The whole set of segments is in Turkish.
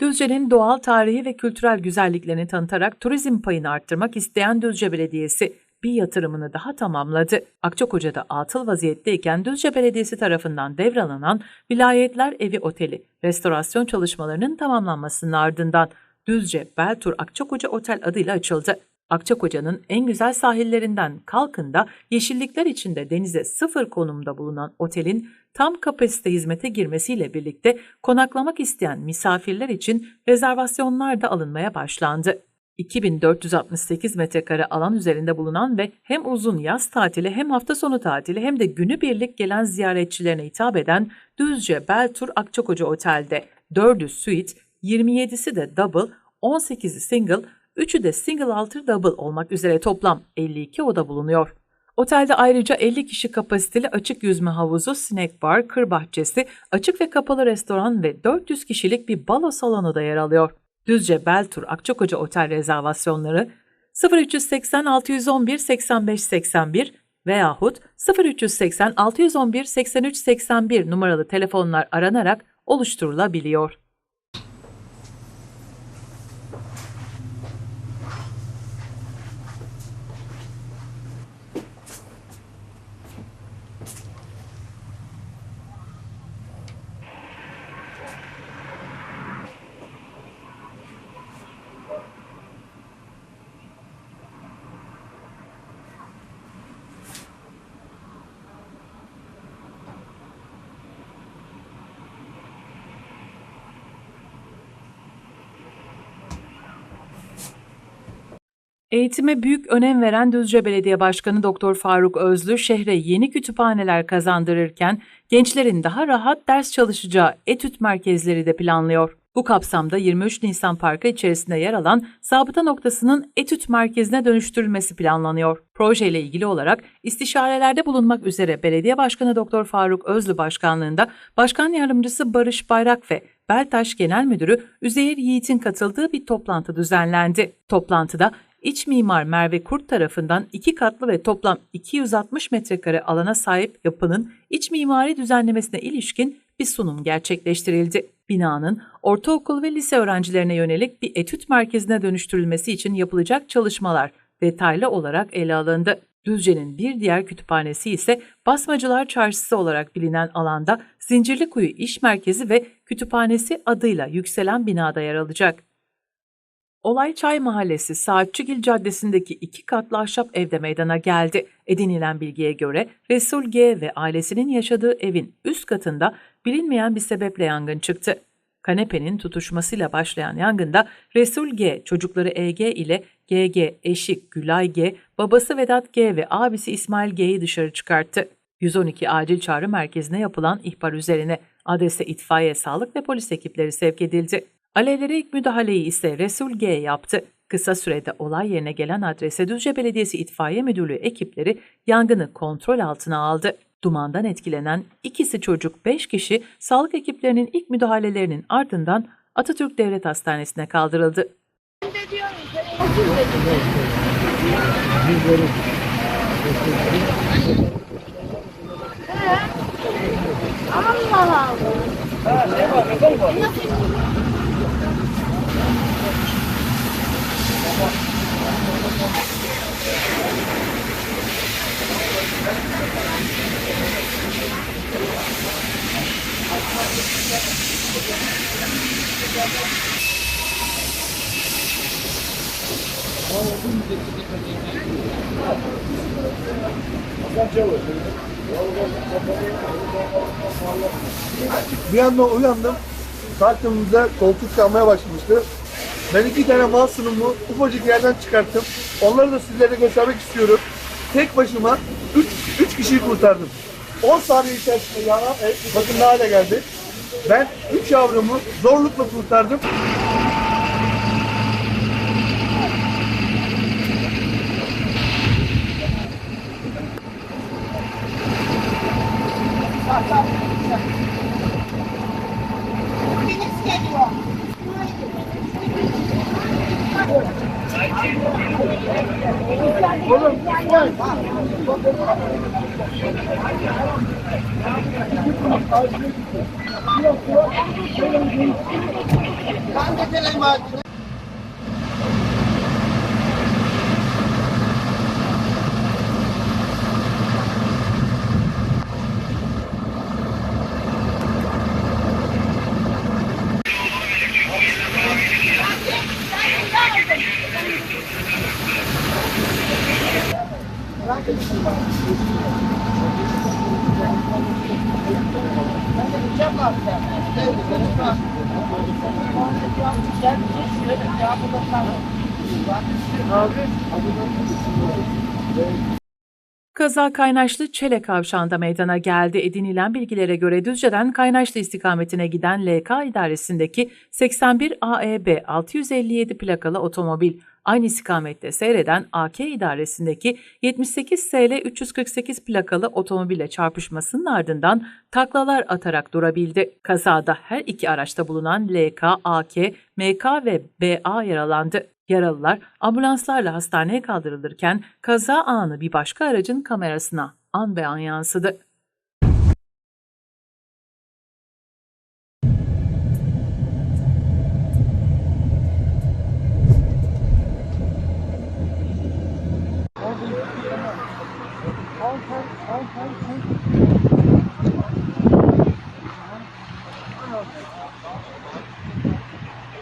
Düzce'nin doğal, tarihi ve kültürel güzelliklerini tanıtarak turizm payını arttırmak isteyen Düzce Belediyesi bir yatırımını daha tamamladı. Akçakoca'da atıl vaziyetteyken Düzce Belediyesi tarafından devralınan Vilayetler Evi Oteli restorasyon çalışmalarının tamamlanmasının ardından Düzce Beltur Akçakoca Otel adıyla açıldı. Akçakoca'nın en güzel sahillerinden Kalkın'da yeşillikler içinde denize sıfır konumda bulunan otelin tam kapasite hizmete girmesiyle birlikte konaklamak isteyen misafirler için rezervasyonlar da alınmaya başlandı. 2468 metrekare alan üzerinde bulunan ve hem uzun yaz tatili hem hafta sonu tatili hem de günübirlik gelen ziyaretçilerine hitap eden Düzce Beltur Akçakoca Otel'de 4'ü suite, 27'si de double, 18'i single, 3'ü de single alter double olmak üzere toplam 52 oda bulunuyor. Otelde ayrıca 50 kişi kapasiteli açık yüzme havuzu, snack bar, kır bahçesi, açık ve kapalı restoran ve 400 kişilik bir balo salonu da yer alıyor. Düzce Beltur Akçakoca Otel rezervasyonları 0380 611 85 81 veyahut 0380 611 83 81 numaralı telefonlar aranarak oluşturulabiliyor. Eğitime büyük önem veren Düzce Belediye Başkanı Doktor Faruk Özlü şehre yeni kütüphaneler kazandırırken gençlerin daha rahat ders çalışacağı etüt merkezleri de planlıyor. Bu kapsamda 23 Nisan Parkı içerisinde yer alan sabıta noktasının etüt merkezine dönüştürülmesi planlanıyor. Projeyle ilgili olarak istişarelerde bulunmak üzere Belediye Başkanı Doktor Faruk Özlü başkanlığında Başkan Yardımcısı Barış Bayrak ve Beltaş Genel Müdürü Üzeyir Yiğit'in katıldığı bir toplantı düzenlendi. Toplantıda İç mimar Merve Kurt tarafından iki katlı ve toplam 260 metrekare alana sahip yapının iç mimari düzenlemesine ilişkin bir sunum gerçekleştirildi. Binanın ortaokul ve lise öğrencilerine yönelik bir etüt merkezine dönüştürülmesi için yapılacak çalışmalar detaylı olarak ele alındı. Düzce'nin bir diğer kütüphanesi ise Basmacılar Çarşısı olarak bilinen alanda Zincirlikuyu İş Merkezi ve Kütüphanesi adıyla yükselen binada yer alacak. Olay Çay Mahallesi Saatçıgil Caddesi'ndeki iki katlı ahşap evde meydana geldi. Edinilen bilgiye göre Resul G ve ailesinin yaşadığı evin üst katında bilinmeyen bir sebeple yangın çıktı. Kanepenin tutuşmasıyla başlayan yangında Resul G çocukları EG ile GG eşi Gülay G, babası Vedat G ve abisi İsmail G'yi dışarı çıkarttı. 112 acil çağrı merkezine yapılan ihbar üzerine adrese itfaiye, sağlık ve polis ekipleri sevk edildi. Alevlere ilk müdahaleyi ise Resul G yaptı. Kısa sürede olay yerine gelen adrese Düzce Belediyesi İtfaiye Müdürlüğü ekipleri yangını kontrol altına aldı. Dumandan etkilenen ikisi çocuk 5 kişi sağlık ekiplerinin ilk müdahalelerinin ardından Atatürk Devlet Hastanesi'ne kaldırıldı. Allah Allah. Bir anda uyandım. Kalktığımızda koltuk çalmaya başlamıştı. Ben iki tane mal sunumu ufacık yerden çıkarttım. Onları da sizlere göstermek istiyorum. Tek başıma 3 üç kişiyi kurtardım. 10 saniye içerisinde yanan ev bakın ne hale geldi. Ben 3 yavrumu zorlukla kurtardım. Birisi Oğlum gel. Gelin bak. Ben de gideceğim bak sen. Ben de gideceğim bak. Gel bir şey şöyle ya burada kalın. Kaza Kaynaşlı Çele Kavşağı'nda meydana geldi. Edinilen bilgilere göre Düzce'den Kaynaşlı istikametine giden LK idaresindeki 81 AEB 657 plakalı otomobil aynı istikamette seyreden AK idaresindeki 78 SL 348 plakalı otomobile çarpışmasının ardından taklalar atarak durabildi. Kazada her iki araçta bulunan LK, AK, MK ve BA yaralandı. Yaralılar ambulanslarla hastaneye kaldırılırken kaza anı bir başka aracın kamerasına an be an yansıdı.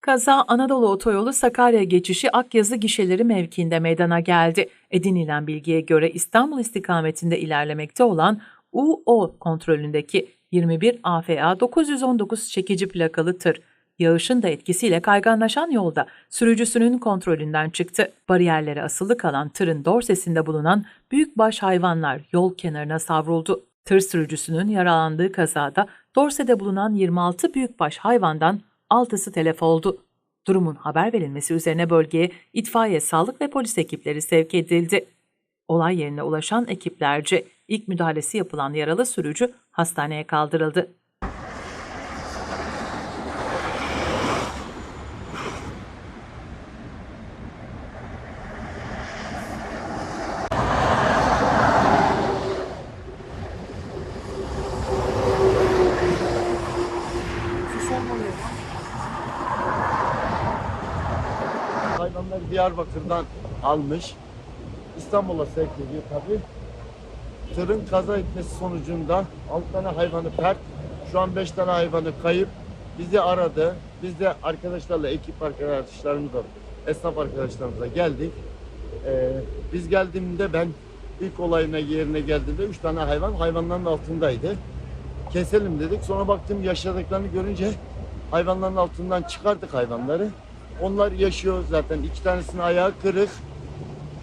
Kaza Anadolu Otoyolu Sakarya geçişi Akyazı gişeleri mevkiinde meydana geldi. Edinilen bilgiye göre İstanbul istikametinde ilerlemekte olan UO kontrolündeki 21 AFA 919 çekici plakalı tır Yağışın da etkisiyle kayganlaşan yolda sürücüsünün kontrolünden çıktı. Bariyerlere asılı kalan tırın dorsesinde bulunan büyükbaş hayvanlar yol kenarına savruldu. Tır sürücüsünün yaralandığı kazada dorsede bulunan 26 büyükbaş hayvandan 6'sı telef oldu. Durumun haber verilmesi üzerine bölgeye itfaiye, sağlık ve polis ekipleri sevk edildi. Olay yerine ulaşan ekiplerce ilk müdahalesi yapılan yaralı sürücü hastaneye kaldırıldı. Hayvanları Diyarbakır'dan almış. İstanbul'a sevk ediyor tabii. Tırın kaza etmesi sonucunda 6 tane hayvanı pert, şu an 5 tane hayvanı kayıp. Bizi aradı. Biz de arkadaşlarla, ekip arkadaşlarımızla, esnaf arkadaşlarımızla geldik. Ee, biz geldiğimde ben ilk olayına yerine geldiğimde 3 tane hayvan hayvanların altındaydı. Keselim dedik. Sonra baktım yaşadıklarını görünce hayvanların altından çıkardık hayvanları. Onlar yaşıyor zaten. İki tanesinin ayağı kırık.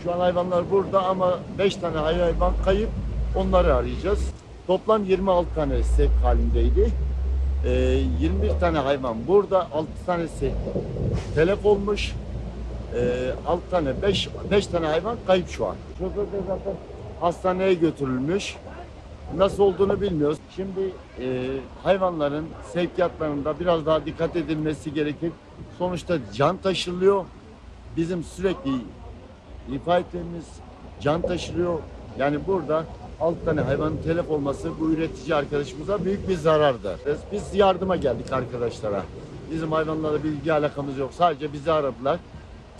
Şu an hayvanlar burada ama 5 tane hayvan kayıp. Onları arayacağız. Toplam 26 tane sevk halindeydi. Ee, 21 tane hayvan burada. 6 tanesi telef olmuş. Ee, 6 tane 5 5 tane hayvan kayıp şu an. Şoför de zaten hastaneye götürülmüş. nasıl olduğunu bilmiyoruz. Şimdi e, hayvanların sevkiyatlarında biraz daha dikkat edilmesi gerekir. Sonuçta can taşılıyor. Bizim sürekli ifa ettiğimiz can taşılıyor. Yani burada 6 tane hayvanın telef olması bu üretici arkadaşımıza büyük bir zarardır. Biz yardıma geldik arkadaşlara. Bizim hayvanlarla bir ilgi alakamız yok. Sadece bizi aradılar.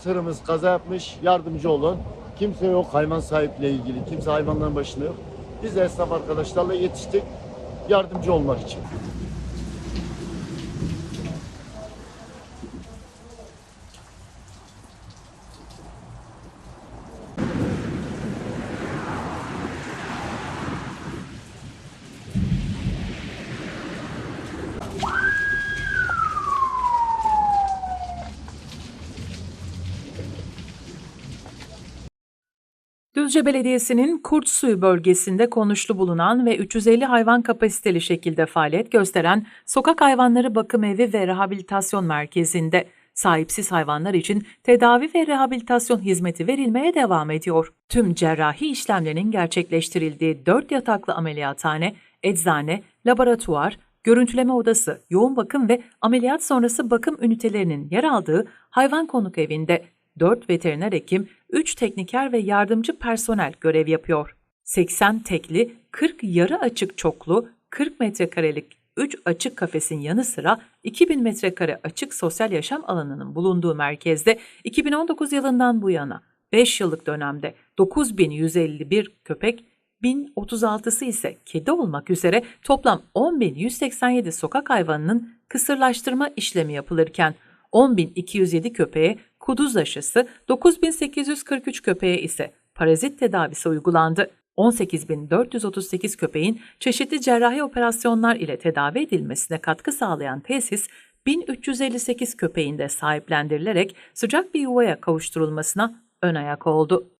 Tırımız kaza yapmış, yardımcı olun. Kimse yok hayvan sahiple ilgili. Kimse hayvanların başında yok. Biz de esnaf arkadaşlarla yetiştik yardımcı olmak için. Düzce Belediyesi'nin Kurt Suyu bölgesinde konuşlu bulunan ve 350 hayvan kapasiteli şekilde faaliyet gösteren Sokak Hayvanları Bakım Evi ve Rehabilitasyon Merkezi'nde sahipsiz hayvanlar için tedavi ve rehabilitasyon hizmeti verilmeye devam ediyor. Tüm cerrahi işlemlerin gerçekleştirildiği 4 yataklı ameliyathane, eczane, laboratuvar, görüntüleme odası, yoğun bakım ve ameliyat sonrası bakım ünitelerinin yer aldığı hayvan konuk evinde 4 veteriner hekim, 3 tekniker ve yardımcı personel görev yapıyor. 80 tekli, 40 yarı açık çoklu, 40 metrekarelik 3 açık kafesin yanı sıra 2000 metrekare açık sosyal yaşam alanının bulunduğu merkezde 2019 yılından bu yana 5 yıllık dönemde 9151 köpek, 1036'sı ise kedi olmak üzere toplam 10.187 sokak hayvanının kısırlaştırma işlemi yapılırken 10.207 köpeğe kuduz aşısı, 9.843 köpeğe ise parazit tedavisi uygulandı. 18.438 köpeğin çeşitli cerrahi operasyonlar ile tedavi edilmesine katkı sağlayan tesis, 1358 köpeğin de sahiplendirilerek sıcak bir yuvaya kavuşturulmasına ön ayak oldu.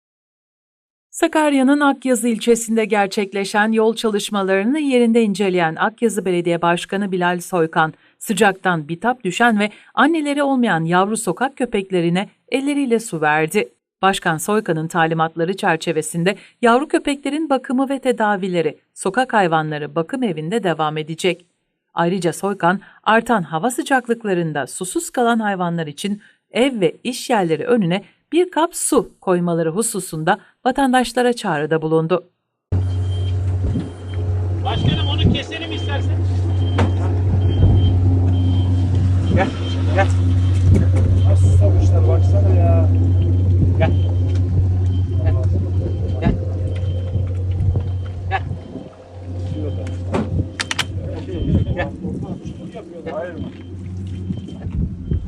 Sakarya'nın Akyazı ilçesinde gerçekleşen yol çalışmalarını yerinde inceleyen Akyazı Belediye Başkanı Bilal Soykan, sıcaktan bitap düşen ve anneleri olmayan yavru sokak köpeklerine elleriyle su verdi. Başkan Soykan'ın talimatları çerçevesinde yavru köpeklerin bakımı ve tedavileri sokak hayvanları bakım evinde devam edecek. Ayrıca Soykan, artan hava sıcaklıklarında susuz kalan hayvanlar için ev ve iş yerleri önüne bir kap su koymaları hususunda vatandaşlara çağrıda bulundu. Başkanım onu keselim istersen. Gel, gel. Nasıl susamışlar baksana ya. Gel. Gel. Gel. Gel. Gel. Hayır.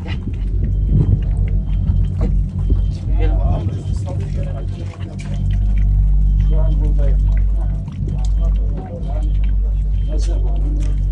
Gel. Şu an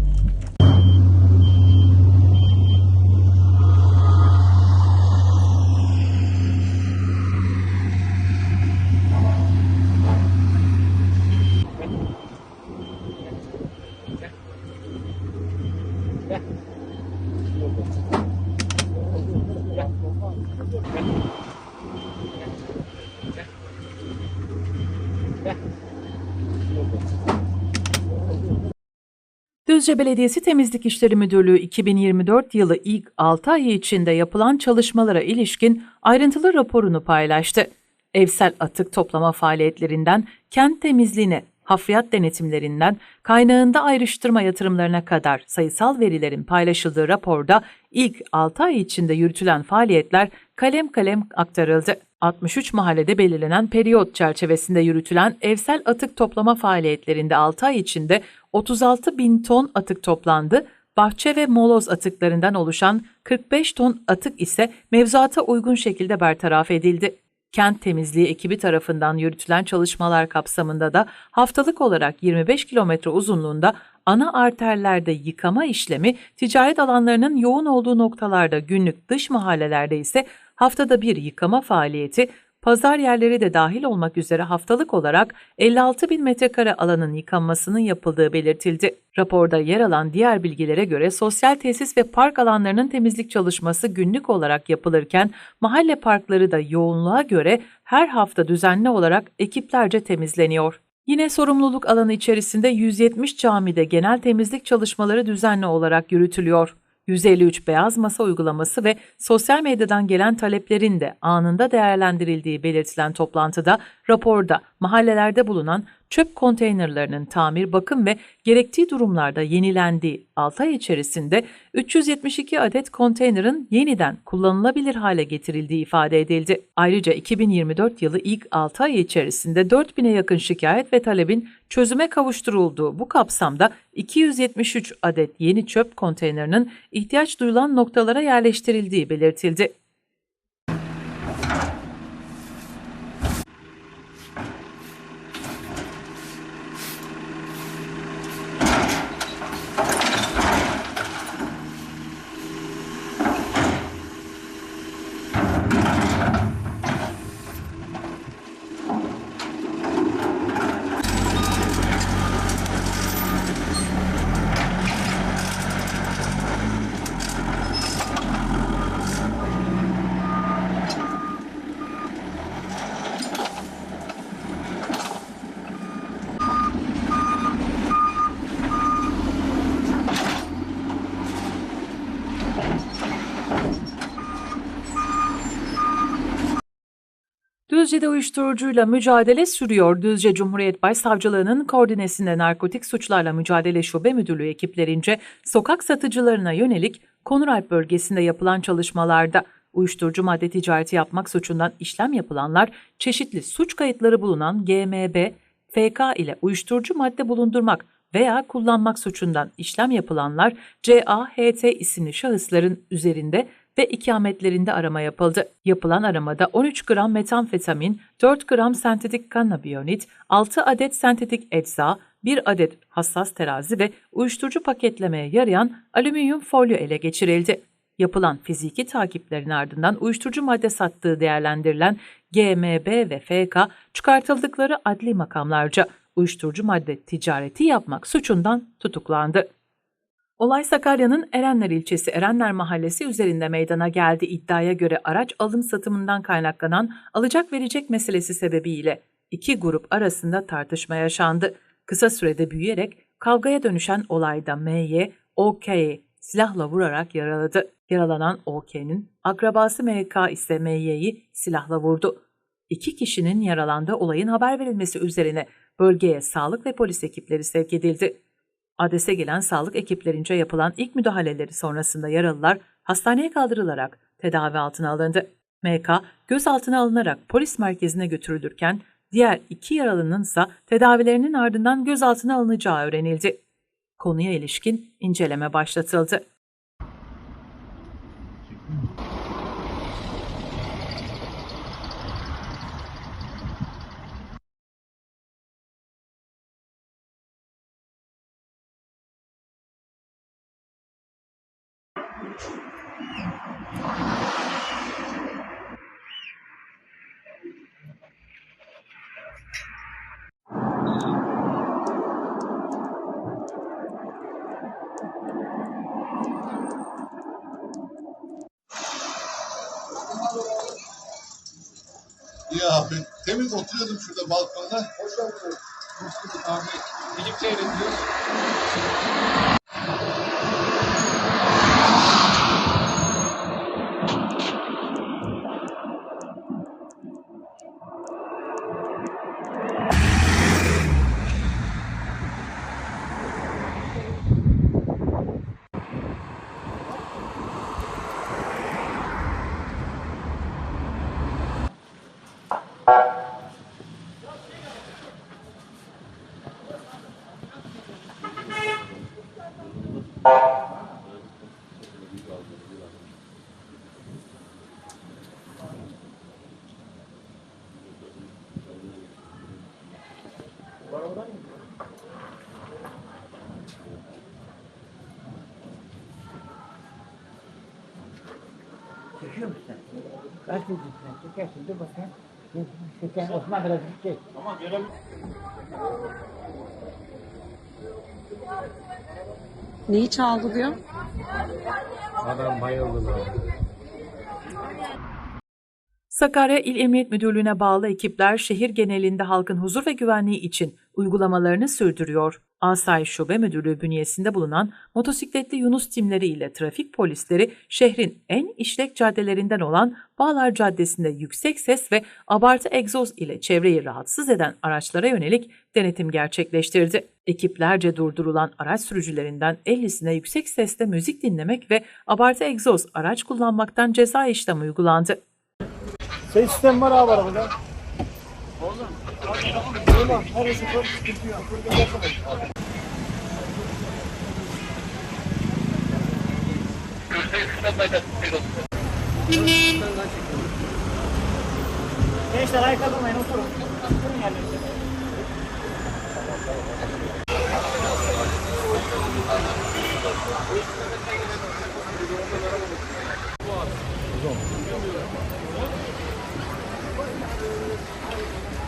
Düzce Belediyesi Temizlik İşleri Müdürlüğü 2024 yılı ilk 6 ayı içinde yapılan çalışmalara ilişkin ayrıntılı raporunu paylaştı. Evsel atık toplama faaliyetlerinden kent temizliğine, hafriyat denetimlerinden kaynağında ayrıştırma yatırımlarına kadar sayısal verilerin paylaşıldığı raporda ilk 6 ay içinde yürütülen faaliyetler kalem kalem aktarıldı. 63 mahallede belirlenen periyot çerçevesinde yürütülen evsel atık toplama faaliyetlerinde 6 ay içinde 36 bin ton atık toplandı, bahçe ve moloz atıklarından oluşan 45 ton atık ise mevzuata uygun şekilde bertaraf edildi. Kent temizliği ekibi tarafından yürütülen çalışmalar kapsamında da haftalık olarak 25 kilometre uzunluğunda ana arterlerde yıkama işlemi, ticaret alanlarının yoğun olduğu noktalarda günlük dış mahallelerde ise haftada bir yıkama faaliyeti, pazar yerleri de dahil olmak üzere haftalık olarak 56 bin metrekare alanın yıkanmasının yapıldığı belirtildi. Raporda yer alan diğer bilgilere göre sosyal tesis ve park alanlarının temizlik çalışması günlük olarak yapılırken mahalle parkları da yoğunluğa göre her hafta düzenli olarak ekiplerce temizleniyor. Yine sorumluluk alanı içerisinde 170 camide genel temizlik çalışmaları düzenli olarak yürütülüyor. 153 beyaz masa uygulaması ve sosyal medyadan gelen taleplerin de anında değerlendirildiği belirtilen toplantıda raporda mahallelerde bulunan çöp konteynerlarının tamir, bakım ve gerektiği durumlarda yenilendiği 6 ay içerisinde 372 adet konteynerin yeniden kullanılabilir hale getirildiği ifade edildi. Ayrıca 2024 yılı ilk 6 ay içerisinde 4000'e yakın şikayet ve talebin çözüme kavuşturulduğu bu kapsamda 273 adet yeni çöp konteynerinin ihtiyaç duyulan noktalara yerleştirildiği belirtildi. Düzce'de uyuşturucuyla mücadele sürüyor. Düzce Cumhuriyet Başsavcılığı'nın koordinesinde Narkotik Suçlarla Mücadele Şube Müdürlüğü ekiplerince sokak satıcılarına yönelik Konuralp bölgesinde yapılan çalışmalarda uyuşturucu madde ticareti yapmak suçundan işlem yapılanlar çeşitli suç kayıtları bulunan GMB, FK ile uyuşturucu madde bulundurmak veya kullanmak suçundan işlem yapılanlar CAHT isimli şahısların üzerinde ve ikametlerinde arama yapıldı. Yapılan aramada 13 gram metamfetamin, 4 gram sentetik kannabiyonit, 6 adet sentetik ecza, 1 adet hassas terazi ve uyuşturucu paketlemeye yarayan alüminyum folyo ele geçirildi. Yapılan fiziki takiplerin ardından uyuşturucu madde sattığı değerlendirilen GMB ve FK çıkartıldıkları adli makamlarca uyuşturucu madde ticareti yapmak suçundan tutuklandı. Olay Sakarya'nın Erenler ilçesi Erenler mahallesi üzerinde meydana geldi. İddiaya göre araç alım satımından kaynaklanan alacak verecek meselesi sebebiyle iki grup arasında tartışma yaşandı. Kısa sürede büyüyerek kavgaya dönüşen olayda MY, OK'yi silahla vurarak yaraladı. Yaralanan OK'nin akrabası MK ise MY'yi silahla vurdu. İki kişinin yaralandığı olayın haber verilmesi üzerine bölgeye sağlık ve polis ekipleri sevk edildi. Adese gelen sağlık ekiplerince yapılan ilk müdahaleleri sonrasında yaralılar hastaneye kaldırılarak tedavi altına alındı. MK gözaltına alınarak polis merkezine götürülürken diğer iki yaralının ise tedavilerinin ardından gözaltına alınacağı öğrenildi. Konuya ilişkin inceleme başlatıldı. Abi. Temiz oturuyordum şurada balkonda. Hoş geldin. Hoş bulduk abi. Film seyrediyoruz. Kaç dedin sen? Çekersin dur bakayım. Çeken Osman biraz çek. Neyi çaldı diyor? Sakarya İl Emniyet Müdürlüğü'ne bağlı ekipler şehir genelinde halkın huzur ve güvenliği için uygulamalarını sürdürüyor. Asayiş Şube Müdürlüğü bünyesinde bulunan motosikletli Yunus timleri ile trafik polisleri şehrin en işlek caddelerinden olan Bağlar Caddesi'nde yüksek ses ve abartı egzoz ile çevreyi rahatsız eden araçlara yönelik denetim gerçekleştirdi. Ekiplerce durdurulan araç sürücülerinden 50'sine yüksek sesle müzik dinlemek ve abartı egzoz araç kullanmaktan ceza işlemi uygulandı. Ses sistem var abi arabada. Oğlum. Her sıfır sıkıntı yok. Gençler ayakkabı durmayın oturun. Oturun yerlerinize.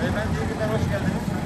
Beyefendi, hoş geldiniz.